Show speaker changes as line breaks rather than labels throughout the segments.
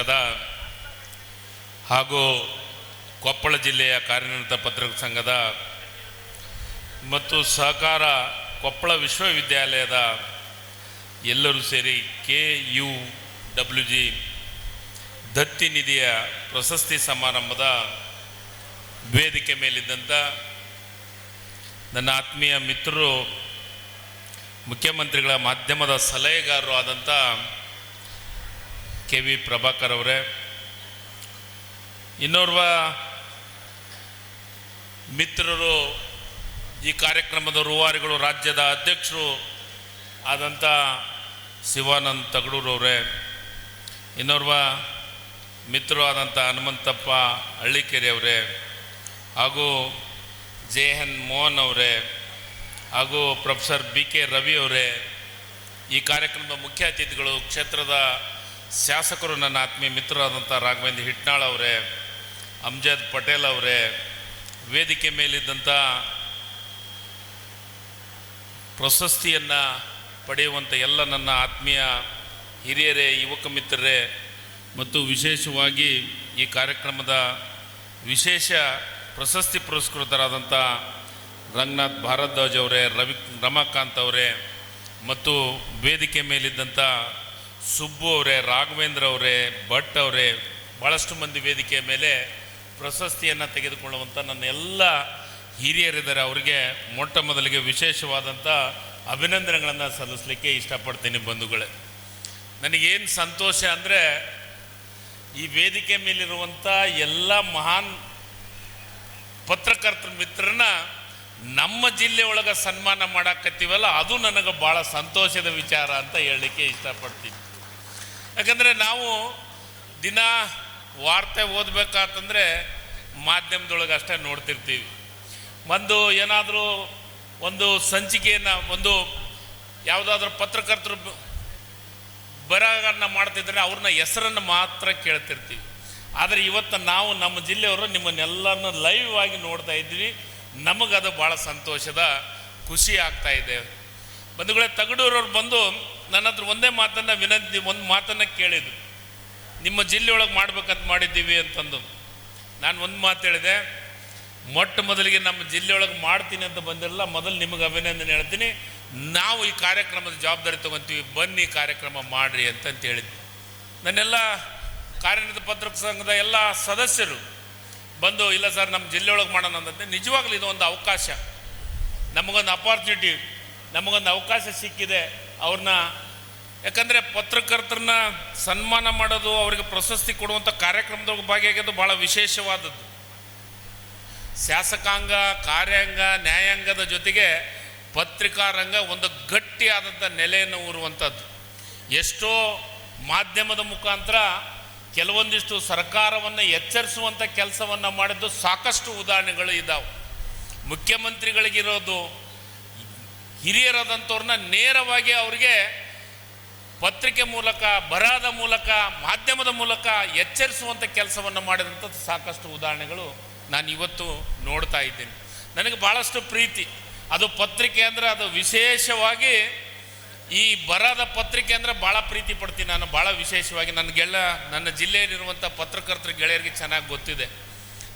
ಸಂಘದ ಹಾಗೂ ಕೊಪ್ಪಳ ಜಿಲ್ಲೆಯ ಕಾರ್ಯನಿರತ ಪತ್ರಕರ್ತರ ಸಂಘದ ಮತ್ತು ಸಹಕಾರ ಕೊಪ್ಪಳ ವಿಶ್ವವಿದ್ಯಾಲಯದ ಎಲ್ಲರೂ ಸೇರಿ ಕೆ ಯು ಡಬ್ಲ್ಯೂ ಜಿ ದತ್ತಿ ನಿಧಿಯ ಪ್ರಶಸ್ತಿ ಸಮಾರಂಭದ ವೇದಿಕೆ ಮೇಲಿದ್ದಂಥ ನನ್ನ ಆತ್ಮೀಯ ಮಿತ್ರರು, ಮುಖ್ಯಮಂತ್ರಿಗಳ ಮಾಧ್ಯಮದ ಸಲಹೆಗಾರರು ಆದಂಥ ಕೆ ವಿ ಪ್ರಭಾಕರ್ ಅವರೇ. ಇನ್ನೋರ್ವ ಮಿತ್ರರು ಈ ಕಾರ್ಯಕ್ರಮದ ರೂವಾರಿಗಳು ರಾಜ್ಯದ ಅಧ್ಯಕ್ಷರು ಆದಂಥ ಶಿವಾನಂದ್ ತಗಡೂರವರೇ ಇನ್ನೋರ್ವ ಮಿತ್ರರು ಆದಂಥ ಹನುಮಂತಪ್ಪ ಹಳ್ಳಿಕೆರೆ ಅವರೇ. ಹಾಗೂ ಜೆ ಎನ್ ಮೋಹನ್ ಅವರೇ. ಹಾಗೂ ಪ್ರೊಫೆಸರ್ ಬಿ ಕೆ ರವಿ ಅವರೇ. ಈ ಕಾರ್ಯಕ್ರಮದ ಮುಖ್ಯ ಅತಿಥಿಗಳು ಕ್ಷೇತ್ರದ ಶಾಸಕರು ನನ್ನ ಆತ್ಮೀಯ ಮಿತ್ರರಾದಂಥ ರಾಘವೇಂದ್ರ ಹಿಟ್ನಾಳ್ ಅವರೇ, ಅಮ್ಜದ್ ಪಟೇಲ್ ಅವರೇ, ವೇದಿಕೆ ಮೇಲಿದ್ದಂಥ ಪ್ರಶಸ್ತಿಯನ್ನು ಪಡೆಯುವಂಥ ಎಲ್ಲ ನನ್ನ ಆತ್ಮೀಯ ಹಿರಿಯರೇ, ಯುವಕ ಮಿತ್ರರೇ, ಮತ್ತು ವಿಶೇಷವಾಗಿ ಈ ಕಾರ್ಯಕ್ರಮದ ವಿಶೇಷ ಪ್ರಶಸ್ತಿ ಪುರಸ್ಕೃತರಾದಂಥ ರಂಗನಾಥ್ ಭಾರದ್ವಾಜ್ ಅವರೇ, ರವಿ ರಮಾಕಾಂತ್ ಅವರೇ, ಮತ್ತು ವೇದಿಕೆ ಮೇಲಿದ್ದಂಥ ಸುಬ್ಬು ಅವರೇ, ರಾಘವೇಂದ್ರ ಅವರೇ, ಭಟ್ ಅವರೇ ಭಾಳಷ್ಟು ಮಂದಿ ವೇದಿಕೆಯ ಮೇಲೆ ಪ್ರಶಸ್ತಿಯನ್ನು ತೆಗೆದುಕೊಳ್ಳುವಂಥ ನನ್ನ ಎಲ್ಲ ಹಿರಿಯರಿದ್ದಾರೆ. ಅವರಿಗೆ ಮೊಟ್ಟ ಮೊದಲಿಗೆ ವಿಶೇಷವಾದಂಥ ಅಭಿನಂದನೆಗಳನ್ನು ಸಲ್ಲಿಸಲಿಕ್ಕೆ ಇಷ್ಟಪಡ್ತೀನಿ ಬಂಧುಗಳೇ. ನನಗೇನು ಸಂತೋಷ ಅಂದರೆ ಈ ವೇದಿಕೆ ಮೇಲಿರುವಂಥ ಎಲ್ಲ ಮಹಾನ್ ಪತ್ರಕರ್ತರ ಮಿತ್ರನ ನಮ್ಮ ಜಿಲ್ಲೆ ಒಳಗೆ ಸನ್ಮಾನ ಮಾಡಾಕತ್ತೀವಲ್ಲ, ಅದು ನನಗೆ ಭಾಳ ಸಂತೋಷದ ವಿಚಾರ ಅಂತ ಹೇಳಲಿಕ್ಕೆ ಇಷ್ಟಪಡ್ತೀನಿ. ಯಾಕಂದರೆ ನಾವು ದಿನ ವಾರ್ತೆ ಓದಬೇಕಾತಂದರೆ ಮಾಧ್ಯಮದೊಳಗೆ ಅಷ್ಟೇ ನೋಡ್ತಿರ್ತೀವಿ. ಒಂದು ಏನಾದರೂ ಒಂದು ಸಂಚಿಕೆಯನ್ನು, ಒಂದು ಯಾವುದಾದ್ರೂ ಪತ್ರಕರ್ತರು ಬರಹಗಳನ್ನ ಮಾಡ್ತಿದ್ರೆ ಅವ್ರನ್ನ ಹೆಸರನ್ನು ಮಾತ್ರ ಕೇಳ್ತಿರ್ತೀವಿ. ಆದರೆ ಇವತ್ತು ನಾವು ನಮ್ಮ ಜಿಲ್ಲೆಯವರು ನಿಮ್ಮನ್ನೆಲ್ಲರನ್ನ ಲೈವ್ ಆಗಿ ನೋಡ್ತಾ ಇದ್ವಿ ನಮಗದು ಭಾಳ ಸಂತೋಷದ ಖುಷಿ ಆಗ್ತಾ ಇದೆ. ಬಂಧುಗಳೇ, ತಗಡೂರವ್ರು ಬಂದು ನನ್ನ ಹತ್ರ ಒಂದೇ ಮಾತನ್ನು ವಿನಂತಿ, ಒಂದು ಮಾತನ್ನು ಕೇಳಿದ್ರು. ನಿಮ್ಮ ಜಿಲ್ಲೆಯೊಳಗೆ ಮಾಡ್ಬೇಕಂತ ಮಾಡಿದ್ದೀವಿ ಅಂತಂದು ನಾನು ಒಂದು ಮಾತು ಹೇಳಿದೆ, ಮೊಟ್ಟ ಮೊದಲಿಗೆ ನಮ್ಮ ಜಿಲ್ಲೆಯೊಳಗೆ ಮಾಡ್ತೀನಿ ಅಂತ ಬಂದಿರಲ್ಲ, ಮೊದಲು ನಿಮಗೆ ಅಭಿನಂದನೆ ಹೇಳ್ತೀನಿ. ನಾವು ಈ ಕಾರ್ಯಕ್ರಮದ ಜವಾಬ್ದಾರಿ ತೊಗೊತೀವಿ, ಬನ್ನಿ ಕಾರ್ಯಕ್ರಮ ಮಾಡ್ರಿ ಅಂತಂತ ಹೇಳಿದ್ವಿ. ನನ್ನೆಲ್ಲ ಕಾರ್ಯನಿರತ ಪತ್ರಕ ಸಂಘದ ಎಲ್ಲ ಸದಸ್ಯರು ಬಂದು, ಇಲ್ಲ ಸರ್ ನಮ್ಮ ಜಿಲ್ಲೆಯೊಳಗೆ ಮಾಡೋಣ ಅಂತಂತೆ ನಿಜವಾಗ್ಲೂ ಇದೊಂದು ಅವಕಾಶ. ನಮಗೊಂದು ಅಪಾರ್ಚುನಿಟಿ ನಮಗೊಂದು ಅವಕಾಶ ಸಿಕ್ಕಿದೆ. ಅವ್ರನ್ನ, ಯಾಕಂದರೆ ಪತ್ರಕರ್ತರನ್ನ ಸನ್ಮಾನ ಮಾಡೋದು, ಅವರಿಗೆ ಪ್ರಶಸ್ತಿ ಕೊಡುವಂಥ ಕಾರ್ಯಕ್ರಮದ ಭಾಗಿಯಾಗಿದ್ದು ಭಾಳ ವಿಶೇಷವಾದದ್ದು. ಶಾಸಕಾಂಗ, ಕಾರ್ಯಾಂಗ, ನ್ಯಾಯಾಂಗದ ಜೊತೆಗೆ ಪತ್ರಿಕಾ ರಂಗ ಒಂದು ಗಟ್ಟಿಯಾದಂಥ ನೆಲೆಯನ್ನು ಊರುವಂಥದ್ದು ಎಷ್ಟೋ ಮಾಧ್ಯಮದ ಮುಖಾಂತರ ಕೆಲವೊಂದಿಷ್ಟು ಸರ್ಕಾರವನ್ನು ಎಚ್ಚರಿಸುವಂಥ ಕೆಲಸವನ್ನು ಮಾಡಿದ್ದು ಸಾಕಷ್ಟು ಉದಾಹರಣೆಗಳು ಇದ್ದಾವೆ ಮುಖ್ಯಮಂತ್ರಿಗಳಿಗಿರೋದು ಹಿರಿಯರಾದಂಥವ್ರನ್ನ ನೇರವಾಗಿ ಅವರಿಗೆ ಪತ್ರಿಕೆ ಮೂಲಕ ಬರಹದ ಮೂಲಕ, ಮಾಧ್ಯಮದ ಮೂಲಕ ಎಚ್ಚರಿಸುವಂಥ ಕೆಲಸವನ್ನು ಮಾಡಿದಂಥದ್ದು ಸಾಕಷ್ಟು ಉದಾಹರಣೆಗಳು ನಾನು ಇವತ್ತು ನೋಡ್ತಾ ಇದ್ದೀನಿ. ನನಗೆ ಭಾಳಷ್ಟು ಪ್ರೀತಿ. ಅದು ಪತ್ರಿಕೆ ಅಂದರೆ ಅದು ವಿಶೇಷವಾಗಿ ಈ ಬರಹದ ಪತ್ರಿಕೆ ಅಂದರೆ ಭಾಳ ಪ್ರೀತಿ ಪಡ್ತೀನಿ ನಾನು ಭಾಳ ವಿಶೇಷವಾಗಿ. ನನಗೆಲ್ಲ ನನ್ನ ಜಿಲ್ಲೆಯಲ್ಲಿರುವಂಥ ಪತ್ರಕರ್ತರ ಗೆಳೆಯರಿಗೆ ಚೆನ್ನಾಗಿ ಗೊತ್ತಿದೆ.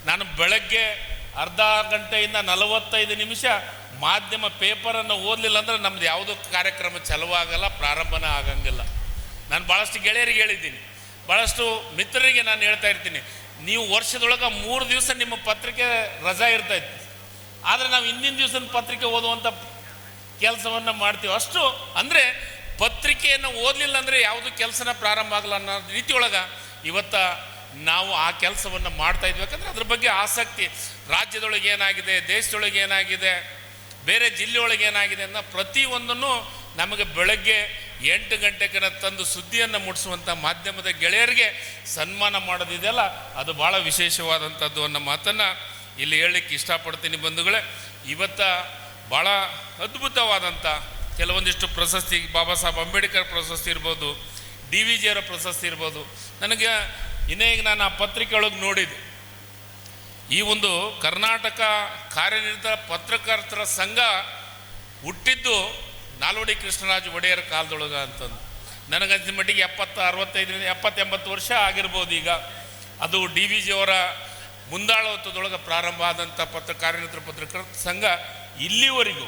ನಾನು ಬೆಳಗ್ಗೆ ಅರ್ಧ ಗಂಟೆಯಿಂದ ನಲವತ್ತೈದು ನಿಮಿಷ ಮಾಧ್ಯಮ ಪೇಪರನ್ನು ಓದಲಿಲ್ಲ ಅಂದರೆ ನಮ್ದು ಯಾವುದೋ ಕಾರ್ಯಕ್ರಮ ಚಲವಾಗಲ್ಲ ಪ್ರಾರಂಭನ ಆಗಂಗಿಲ್ಲ. ನಾನು ಭಾಳಷ್ಟು ಗೆಳೆಯರಿಗೆ ಹೇಳಿದ್ದೀನಿ. ಭಾಳಷ್ಟು ಮಿತ್ರರಿಗೆ ನಾನು ಹೇಳ್ತಾ ಇರ್ತೀನಿ. ನೀವು ವರ್ಷದೊಳಗೆ ಮೂರು ದಿವಸ ನಿಮ್ಮ ಪತ್ರಿಕೆ ರಜಾ ಇರ್ತೈತಿ. ಆದರೆ ನಾವು ಹಿಂದಿನ ದಿವಸದ ಪತ್ರಿಕೆ ಓದುವಂಥ ಕೆಲಸವನ್ನು ಮಾಡ್ತೀವಿ. ಅಷ್ಟು ಅಂದರೆ ಪತ್ರಿಕೆಯನ್ನು ಓದಲಿಲ್ಲ ಅಂದರೆ ಯಾವುದು ಕೆಲಸನ ಪ್ರಾರಂಭ ಆಗಲ್ಲ ಅನ್ನೋ ರೀತಿಯೊಳಗೆ ಇವತ್ತ ನಾವು ಆ ಕೆಲಸವನ್ನು ಮಾಡ್ತಾ ಇದ್ವಿ. ಯಾಕಂದ್ರೆ ಅದ್ರ ಬಗ್ಗೆ ಆಸಕ್ತಿ. ರಾಜ್ಯದೊಳಗೆ ಏನಾಗಿದೆ, ದೇಶದೊಳಗೆ ಏನಾಗಿದೆ, ಬೇರೆ ಜಿಲ್ಲೆಯೊಳಗೆ ಏನಾಗಿದೆ ಅನ್ನೋ ಪ್ರತಿಯೊಂದನ್ನು ನಮಗೆ ಬೆಳಗ್ಗೆ ಎಂಟು ಗಂಟೆಗೆ ತಂದು ಸುದ್ದಿಯನ್ನು ಮುಟ್ಟಿಸುವಂಥ ಮಾಧ್ಯಮದ ಗೆಳೆಯರಿಗೆ ಸನ್ಮಾನ ಮಾಡೋದಿದೆಯಲ್ಲ ಅದು ಭಾಳ ವಿಶೇಷವಾದಂಥದ್ದು ಅನ್ನೋ ಮಾತನ್ನು ಇಲ್ಲಿ ಹೇಳಲಿಕ್ಕೆ ಇಷ್ಟಪಡ್ತೀನಿ ಬಂಧುಗಳೇ. ಇವತ್ತ ಭಾಳ ಅದ್ಭುತವಾದಂಥ ಕೆಲವೊಂದಿಷ್ಟು ಪ್ರಶಸ್ತಿ, ಬಾಬಾ ಸಾಹೇಬ್ ಅಂಬೇಡ್ಕರ್ ಪ್ರಶಸ್ತಿ ಇರ್ಬೋದು, ಡಿ ವಿ ಜಿಯವರ ಪ್ರಶಸ್ತಿ ಇರ್ಬೋದು. ನನಗೆ ಇನ್ನೇ ಈಗ ನಾನು ಆ ಪತ್ರಿಕೆ ಒಳಗೆ ನೋಡಿದೆ ಈ ಒಂದು ಕರ್ನಾಟಕ ಕಾರ್ಯನಿರತ ಪತ್ರಕರ್ತರ ಸಂಘ ಹುಟ್ಟಿದ್ದು ನಾಲ್ವಡಿ ಕೃಷ್ಣರಾಜ ಒಡೆಯರ ಕಾಲದೊಳಗೆ ಅಂತಂದು. ನನಗನ್ಸಿದ ಮಟ್ಟಿಗೆ ಎಪ್ಪತ್ತು, ಅರವತ್ತೈದರಿಂದ ಎಪ್ಪತ್ತೆಂಬತ್ತು ವರ್ಷ ಆಗಿರ್ಬೋದು ಈಗ. ಅದು ಡಿ ವಿ ಜಿಯವರ ಮುಂದಾಳತ್ವದೊಳಗೆ ಪ್ರಾರಂಭ ಆದಂಥ ಪತ್ರ, ಕಾರ್ಯನಿರತ ಪತ್ರಕರ್ತರ ಸಂಘ ಇಲ್ಲಿವರೆಗೂ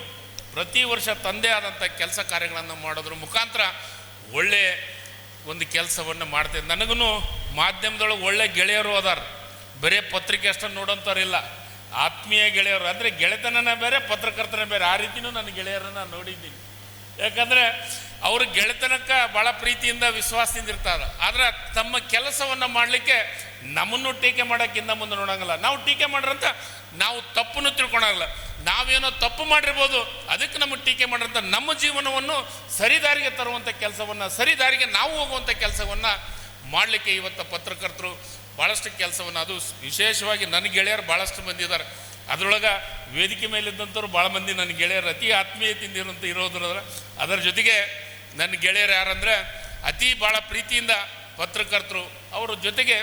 ಪ್ರತಿ ವರ್ಷ ತಂದೆ ಆದಂಥ ಕೆಲಸ ಕಾರ್ಯಗಳನ್ನು ಮಾಡೋದ್ರ ಮುಖಾಂತರ ಒಳ್ಳೆ ಒಂದು ಕೆಲಸವನ್ನು ಮಾಡ್ತೇನೆ. ನನಗೂ ಮಾಧ್ಯಮದೊಳಗೆ ಒಳ್ಳೆ ಗೆಳೆಯರು ಅದಾರ. ಬರೀ ಪತ್ರಿಕೆ ಅಷ್ಟನ್ನು ನೋಡೋಂಥವ್ರಿಲ್ಲ ಆತ್ಮೀಯ ಗೆಳೆಯರು. ಅಂದರೆ ಗೆಳೆತನನೇ ಬೇರೆ, ಪತ್ರಕರ್ತನ ಬೇರೆ. ಆ ರೀತಿನೂ ನನ್ನ ಗೆಳೆಯರನ್ನು ನೋಡಿದ್ದೀನಿ. ಯಾಕಂದರೆ ಅವರು ಗೆಳೆತನಕ್ಕೆ ಭಾಳ ಪ್ರೀತಿಯಿಂದ, ವಿಶ್ವಾಸದಿಂದ ಇರ್ತಾರೆ. ಆದರೆ ತಮ್ಮ ಕೆಲಸವನ್ನು ಮಾಡಲಿಕ್ಕೆ ನಮ್ಮನ್ನು ಟೀಕೆ ಮಾಡೋಕ್ಕಿಂತ ಮುಂದೆ ನೋಡೋಂಗಿಲ್ಲ. ನಾವು ಟೀಕೆ ಮಾಡ್ರಂತ ನಾವು ತಪ್ಪನ್ನು ತಿಳ್ಕೊಳಂಗಿಲ್ಲ. ನಾವೇನೋ ತಪ್ಪು ಮಾಡಿರ್ಬೋದು, ಅದಕ್ಕೆ ನಮಗೆ ಟೀಕೆ ಮಾಡಿರಂಥ ನಮ್ಮ ಜೀವನವನ್ನು ಸರಿದಾರಿಗೆ ತರುವಂಥ ಕೆಲಸವನ್ನು ಸರಿದಾರಿಗೆ ನಾವು ಹೋಗುವಂಥ ಕೆಲಸವನ್ನು ಮಾಡಲಿಕ್ಕೆ ಇವತ್ತು ಪತ್ರಕರ್ತರು ಭಾಳಷ್ಟು ಕೆಲಸವನ್ನು, ಅದು ವಿಶೇಷವಾಗಿ ನನ್ನ ಗೆಳೆಯರು ಭಾಳಷ್ಟು ಮಂದಿ ಇದ್ದಾರೆ ಅದರೊಳಗೆ ವೇದಿಕೆ ಮೇಲಿದ್ದಂಥವ್ರು ಭಾಳ ಮಂದಿ ನನ್ನ ಗೆಳೆಯರು, ಅತಿ ಆತ್ಮೀಯತೆಯಿಂದ ಇರುವಂಥ ಇರೋದ್ರ ಅದರ ಜೊತೆಗೆ ನನ್ನ ಗೆಳೆಯರು ಯಾರಂದರೆ ಅತಿ ಭಾಳ ಪ್ರೀತಿಯಿಂದ ಪತ್ರಕರ್ತರು, ಅವರ ಜೊತೆಗೆ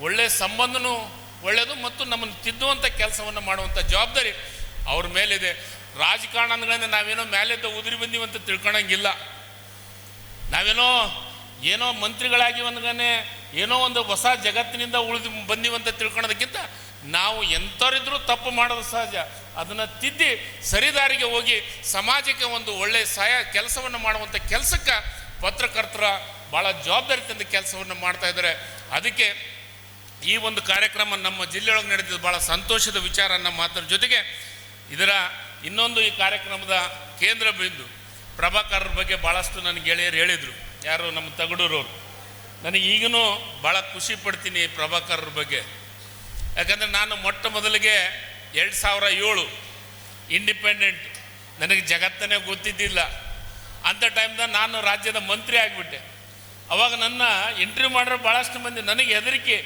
ಒಳ್ಳೆಯ ಸಂಬಂಧನೂ ಒಳ್ಳೆಯದು ಮತ್ತು ನಮ್ಮನ್ನು ತಿದ್ದುವಂಥ ಕೆಲಸವನ್ನು ಮಾಡುವಂಥ ಜವಾಬ್ದಾರಿ ಅವ್ರ ಮೇಲಿದೆ. ರಾಜಕಾರಣಗಳನ್ನ ನಾವೇನೋ ಮೇಲೆದ್ದ ಉದುರಿ ಬಂದೀವಂತ ತಿಳ್ಕೊಳಂಗಿಲ್ಲ. ನಾವೇನೋ ಏನೋ ಮಂತ್ರಿಗಳಾಗಿ ಒಂದ್ಗನೆ ಏನೋ ಒಂದು ಹೊಸ ಜಗತ್ತಿನಿಂದ ಉಳಿದು ಬಂದಿವಂತ ತಿಳ್ಕೊಳೋದಕ್ಕಿಂತ ನಾವು ಎಂಥವರಿದ್ರೂ ತಪ್ಪು ಮಾಡೋದು ಸಹಜ. ಅದನ್ನು ತಿದ್ದಿ ಸರಿದಾರಿಗೆ ಹೋಗಿ ಸಮಾಜಕ್ಕೆ ಒಂದು ಒಳ್ಳೆ ಸಹಾಯ ಕೆಲಸವನ್ನು ಮಾಡುವಂಥ ಕೆಲಸಕ್ಕೆ ಪತ್ರಕರ್ತರ ಭಾಳ ಜವಾಬ್ದಾರಿತಂದ ಕೆಲಸವನ್ನು ಮಾಡ್ತಾ ಇದ್ದಾರೆ. ಅದಕ್ಕೆ ಈ ಒಂದು ಕಾರ್ಯಕ್ರಮ ನಮ್ಮ ಜಿಲ್ಲೆಯೊಳಗೆ ನಡೆದಿದ್ದು ಭಾಳ ಸಂತೋಷದ ವಿಚಾರ ನಮ್ಮ ಮಾತರ ಜೊತೆಗೆ ಇದರ ಇನ್ನೊಂದು ಈ ಕಾರ್ಯಕ್ರಮದ ಕೇಂದ್ರ ಬಿಂದು ಪ್ರಭಾಕರರ ಬಗ್ಗೆ ಭಾಳಷ್ಟು ನನ್ನ ಗೆಳೆಯರು ಹೇಳಿದರು. ಯಾರು ನಮ್ಮ ತಗಡೂರವ್ರು? ನನಗೆ ಈಗನೂ ಭಾಳ ಖುಷಿ ಪಡ್ತೀನಿ ಪ್ರಭಾಕರರ ಬಗ್ಗೆ. ಯಾಕಂದರೆ ನಾನು ಮೊಟ್ಟ ಮೊದಲಿಗೆ ಎರಡು ಸಾವಿರ ಏಳು ಇಂಡಿಪೆಂಡೆಂಟ್ ನನಗೆ ಜಗತ್ತನೇ ಗೊತ್ತಿದ್ದಿಲ್ಲ. ಅಂಥ ಟೈಮ್ದಾಗ ನಾನು ರಾಜ್ಯದ ಮಂತ್ರಿ ಆಗಿಬಿಟ್ಟೆ. ಅವಾಗ ನನ್ನ ಇಂಟರ್ವ್ಯೂ ಮಾಡಿರೋ ಭಾಳಷ್ಟು ಮಂದಿ ನನಗೆ ಹೆದರಿಕೆ,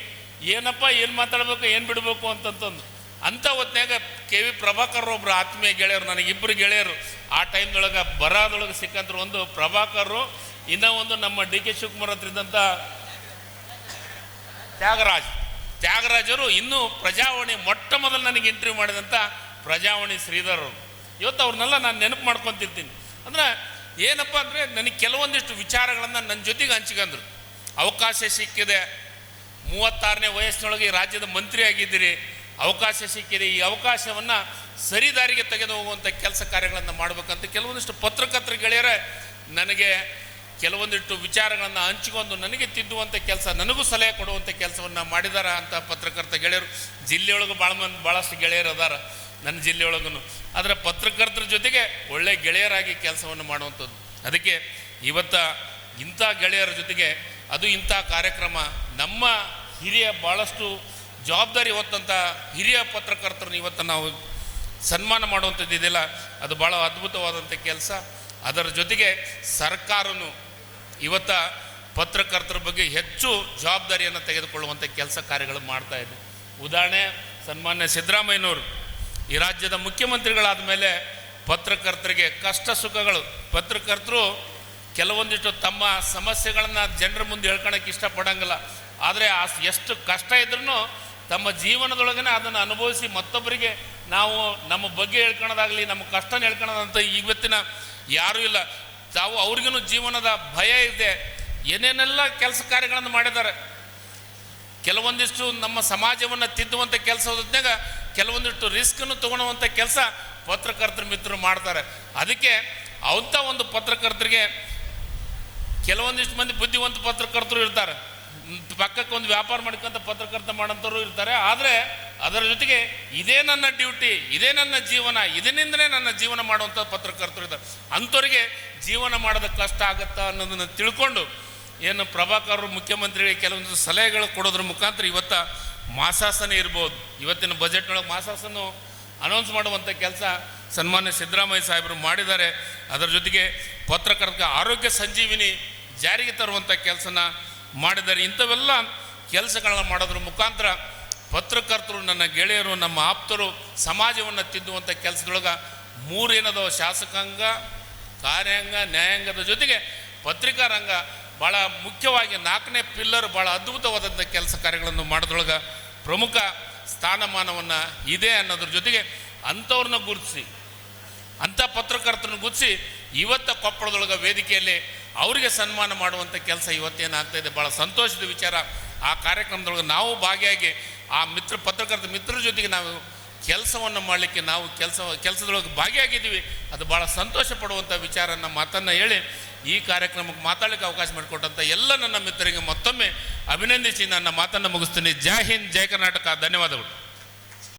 ಏನಪ್ಪ, ಏನು ಮಾತಾಡಬೇಕು, ಏನು ಬಿಡಬೇಕು ಅಂತಂತಂದು. ಅಂಥ ಹೊತ್ನ್ಯಾಗ ಕೆ ವಿ ಪ್ರಭಾಕರ್ ಒಬ್ಬರು ಆತ್ಮೀಯ ಗೆಳೆಯರು ನನಗಿಬ್ಬರು ಗೆಳೆಯರು, ಆ ಟೈಮ್ದೊಳಗೆ ಬರೋದೊಳಗೆ ಸಿಕ್ಕಂದ್ರು ಒಂದು ಪ್ರಭಾಕರು ಇನ್ನೂ ಒಂದು ನಮ್ಮ ಡಿ ಕೆ ಶಿವಕುಮಾರ್ ಹತ್ರ ಇದ್ದಂಥ ತ್ಯಾಗರಾಜ್. ತ್ಯಾಗರಾಜರು ಇನ್ನೂ ಪ್ರಜಾವಾಣಿ ಮೊಟ್ಟ ಮೊದಲು ನನಗೆ ಇಂಟರ್ವ್ಯೂ ಮಾಡಿದಂಥ ಪ್ರಜಾವಾಣಿ ಶ್ರೀಧರ್ ಅವರು. ಇವತ್ತು ಅವ್ರನ್ನೆಲ್ಲ ನಾನು ನೆನಪು ಮಾಡ್ಕೊತಿರ್ತೀನಿ. ಅಂದ್ರೆ ಏನಪ್ಪ ಅಂದರೆ ನನಗೆ ಕೆಲವೊಂದಿಷ್ಟು ವಿಚಾರಗಳನ್ನು ನನ್ನ ಜೊತೆಗೆ ಹಂಚ್ಕೊಂಡ್ರು ಅವಕಾಶ ಸಿಕ್ಕಿದೆ. ಮೂವತ್ತಾರನೇ ವಯಸ್ಸಿನೊಳಗೆ ಈ ರಾಜ್ಯದ ಮಂತ್ರಿ ಆಗಿದ್ದೀರಿ. ಅವಕಾಶ ಸಿಕ್ಕಿದೆ. ಈ ಅವಕಾಶವನ್ನು ಸರಿದಾರಿಗೆ ತೆಗೆದು ಹೋಗುವಂಥ ಕೆಲಸ ಕಾರ್ಯಗಳನ್ನು ಮಾಡಬೇಕಂತ ಕೆಲವೊಂದಿಷ್ಟು ಪತ್ರಕರ್ತರ ಗೆಳೆಯರೇ, ನನಗೆ ಕೆಲವೊಂದಿಷ್ಟು ವಿಚಾರಗಳನ್ನು ಹಂಚಿಕೊಂಡು ನನಗೆ ತಿದ್ದುವಂಥ ಕೆಲಸ, ನನಗೂ ಸಲಹೆ ಕೊಡುವಂಥ ಕೆಲಸವನ್ನು ಮಾಡಿದಾರ ಅಂತ ಪತ್ರಕರ್ತ ಗೆಳೆಯರು. ಜಿಲ್ಲೆಯೊಳಗೆ ಭಾಳ ಮಂದಿ ಭಾಳಷ್ಟು ಗೆಳೆಯರು ಅದಾರ ನನ್ನ ಜಿಲ್ಲೆಯೊಳಗೂ ಆದರೆ ಪತ್ರಕರ್ತರ ಜೊತೆಗೆ ಒಳ್ಳೆ ಗೆಳೆಯರಾಗಿ ಕೆಲಸವನ್ನು ಮಾಡುವಂಥದ್ದು. ಅದಕ್ಕೆ ಇವತ್ತ ಇಂಥ ಗೆಳೆಯರ ಜೊತೆಗೆ ಅದು ಇಂಥ ಕಾರ್ಯಕ್ರಮ ನಮ್ಮ ಹಿರಿಯ ಭಾಳಷ್ಟು ಜವಾಬ್ದಾರಿ ಹೊತ್ತಂಥ ಹಿರಿಯ ಪತ್ರಕರ್ತರನ್ನು ಇವತ್ತು ನಾವು ಸನ್ಮಾನ ಮಾಡುವಂಥದ್ದು ಇದೆಯಲ್ಲ ಅದು ಭಾಳ ಅದ್ಭುತವಾದಂಥ ಕೆಲಸ. ಅದರ ಜೊತೆಗೆ ಸರ್ಕಾರನು ಇವತ್ತ ಪತ್ರಕರ್ತರ ಬಗ್ಗೆ ಹೆಚ್ಚು ಜವಾಬ್ದಾರಿಯನ್ನು ತೆಗೆದುಕೊಳ್ಳುವಂಥ ಕೆಲಸ ಕಾರ್ಯಗಳು ಮಾಡ್ತಾ ಇದೆ. ಉದಾಹರಣೆ, ಸನ್ಮಾನ್ಯ ಸಿದ್ದರಾಮಯ್ಯನವರು, ಈ ರಾಜ್ಯದ ಮುಖ್ಯಮಂತ್ರಿಗಳಾದ ಮೇಲೆ ಪತ್ರಕರ್ತರಿಗೆ ಕಷ್ಟ ಸುಖಗಳು. ಪತ್ರಕರ್ತರು ಕೆಲವೊಂದಿಷ್ಟು ತಮ್ಮ ಸಮಸ್ಯೆಗಳನ್ನು ಜನರ ಮುಂದೆ ಹೇಳ್ಕೊಳಕ್ಕೆ ಇಷ್ಟಪಡೋಂಗಿಲ್ಲ. ಆದರೆ ಆ ಎಷ್ಟು ಕಷ್ಟ ಇದ್ರೂ ತಮ್ಮ ಜೀವನದೊಳಗನೆ ಅದನ್ನು ಅನುಭವಿಸಿ ಮತ್ತೊಬ್ಬರಿಗೆ ನಾವು ನಮ್ಮ ಬಗ್ಗೆ ಹೇಳ್ಕೊಳೋದಾಗಲಿ, ನಮ್ಮ ಕಷ್ಟನ ಹೇಳ್ಕೊಳೋದಂತ ಇವತ್ತಿನ ಯಾರೂ ಇಲ್ಲ. ತಾವು ಅವ್ರಿಗೂ ಜೀವನದ ಭಯ ಇದೆ, ಏನೇನೆಲ್ಲ ಕೆಲಸ ಕಾರ್ಯಗಳನ್ನು ಮಾಡಿದ್ದಾರೆ, ಕೆಲವೊಂದಿಷ್ಟು ನಮ್ಮ ಸಮಾಜವನ್ನು ತಿದ್ದುವಂಥ ಕೆಲಸ ಹೊತ್ನ್ಯಾಗ ಕೆಲವೊಂದಿಷ್ಟು ರಿಸ್ಕನ್ನು ತೊಗೊಳುವಂಥ ಕೆಲಸ ಪತ್ರಕರ್ತರ ಮಿತ್ರರು ಮಾಡ್ತಾರೆ. ಅದಕ್ಕೆ ಅಂಥ ಒಂದು ಪತ್ರಕರ್ತರಿಗೆ ಕೆಲವೊಂದಿಷ್ಟು ಮಂದಿ ಬುದ್ಧಿವಂತ ಪತ್ರಕರ್ತರು ಇರ್ತಾರೆ. ಪಕ್ಕಕ್ಕೆ ಒಂದು ವ್ಯಾಪಾರ ಮಾಡ್ಕೊಂತ ಪತ್ರಕರ್ತ ಮಾಡೋಂಥವ್ರು ಇರ್ತಾರೆ. ಆದರೆ ಅದರ ಜೊತೆಗೆ ಇದೇ ನನ್ನ ಡ್ಯೂಟಿ ಇದೇ ನನ್ನ ಜೀವನ ಇದನ್ನಿಂದಲೇ ನನ್ನ ಜೀವನ ಮಾಡುವಂಥ ಪತ್ರಕರ್ತರು ಇದ್ದಾರೆ. ಅಂಥವ್ರಿಗೆ ಜೀವನ ಮಾಡೋದು ಕಷ್ಟ ಆಗುತ್ತೆ ಅನ್ನೋದನ್ನು ತಿಳ್ಕೊಂಡು ಏನು ಪ್ರಭಾಕರ್ ಮುಖ್ಯಮಂತ್ರಿಗಳಿಗೆ ಕೆಲವೊಂದು ಸಲಹೆಗಳು ಕೊಡೋದ್ರ ಮುಖಾಂತರ ಇವತ್ತ ಮಾಸಾಸನ ಇರ್ಬೋದು. ಇವತ್ತಿನ ಬಜೆಟ್ನೊಳಗೆ ಮಾಸಾಸನ ಅನೌನ್ಸ್ ಮಾಡುವಂಥ ಕೆಲಸ ಸನ್ಮಾನ್ಯ ಸಿದ್ದರಾಮಯ್ಯ ಸಾಹೇಬರು ಮಾಡಿದ್ದಾರೆ. ಅದರ ಜೊತೆಗೆ ಪತ್ರಕರ್ತ ಆರೋಗ್ಯ ಸಂಜೀವಿನಿ ಜಾರಿಗೆ ತರುವಂಥ ಕೆಲಸನ ಮಾಡಿದ್ದಾರೆ. ಇಂಥವೆಲ್ಲ ಕೆಲಸಗಳನ್ನ ಮಾಡೋದ್ರ ಮುಖಾಂತರ ಪತ್ರಕರ್ತರು, ನನ್ನ ಗೆಳೆಯರು, ನಮ್ಮ ಆಪ್ತರು, ಸಮಾಜವನ್ನು ತಿದ್ದುವಂಥ ಕೆಲಸದೊಳಗೆ ಮೂರೇನದವ ಶಾಸಕಾಂಗ ಕಾರ್ಯಾಂಗ, ನ್ಯಾಯಾಂಗದ ಜೊತೆಗೆ ಪತ್ರಿಕಾ ರಂಗ ಭಾಳ ಮುಖ್ಯವಾಗಿ ನಾಲ್ಕನೇ ಪಿಲ್ಲರ್ ಭಾಳ ಅದ್ಭುತವಾದಂಥ ಕೆಲಸ ಕಾರ್ಯಗಳನ್ನು ಮಾಡೋದ್ರೊಳಗೆ ಪ್ರಮುಖ ಸ್ಥಾನಮಾನವನ್ನು ಇದೆ ಅನ್ನೋದ್ರ ಜೊತೆಗೆ ಅಂಥವ್ರನ್ನ ಗುರುತಿಸಿ, ಅಂಥ ಪತ್ರಕರ್ತರನ್ನ ಗುರುತಿಸಿ ಇವತ್ತ ಕೊಪ್ಪಳದೊಳಗೆ ವೇದಿಕೆಯಲ್ಲಿ ಅವರಿಗೆ ಸನ್ಮಾನ ಮಾಡುವಂಥ ಕೆಲಸ ಇವತ್ತೇನಾಗ್ತಾ ಇದೆ. ಭಾಳ ಸಂತೋಷದ ವಿಚಾರ ಆ ಕಾರ್ಯಕ್ರಮದೊಳಗೆ ನಾವು ಭಾಗಿಯಾಗಿ ಆ ಮಿತ್ರ, ಪತ್ರಕರ್ತ ಮಿತ್ರರ ಜೊತೆಗೆ ನಾವು ಕೆಲಸವನ್ನು ಮಾಡಲಿಕ್ಕೆ ನಾವು ಕೆಲಸ, ಕೆಲಸದೊಳಗೆ ಭಾಗಿಯಾಗಿದ್ದೀವಿ. ಅದು ಭಾಳ ಸಂತೋಷ ಪಡುವಂಥ ವಿಚಾರ ನಮ್ಮ ಮಾತನ್ನು ಹೇಳಿ ಈ ಕಾರ್ಯಕ್ರಮಕ್ಕೆ ಮಾತಾಡಲಿಕ್ಕೆ ಅವಕಾಶ ಮಾಡಿಕೊಟ್ಟಂಥ ಎಲ್ಲ ನನ್ನ ಮಿತ್ರರಿಗೆ ಮತ್ತೊಮ್ಮೆ ಅಭಿನಂದಿಸಿ ನನ್ನ ಮಾತನ್ನು ಮುಗಿಸ್ತೀನಿ. ಜೈ ಹಿಂದ್, ಜೈ ಕರ್ನಾಟಕ. ಧನ್ಯವಾದಗಳು.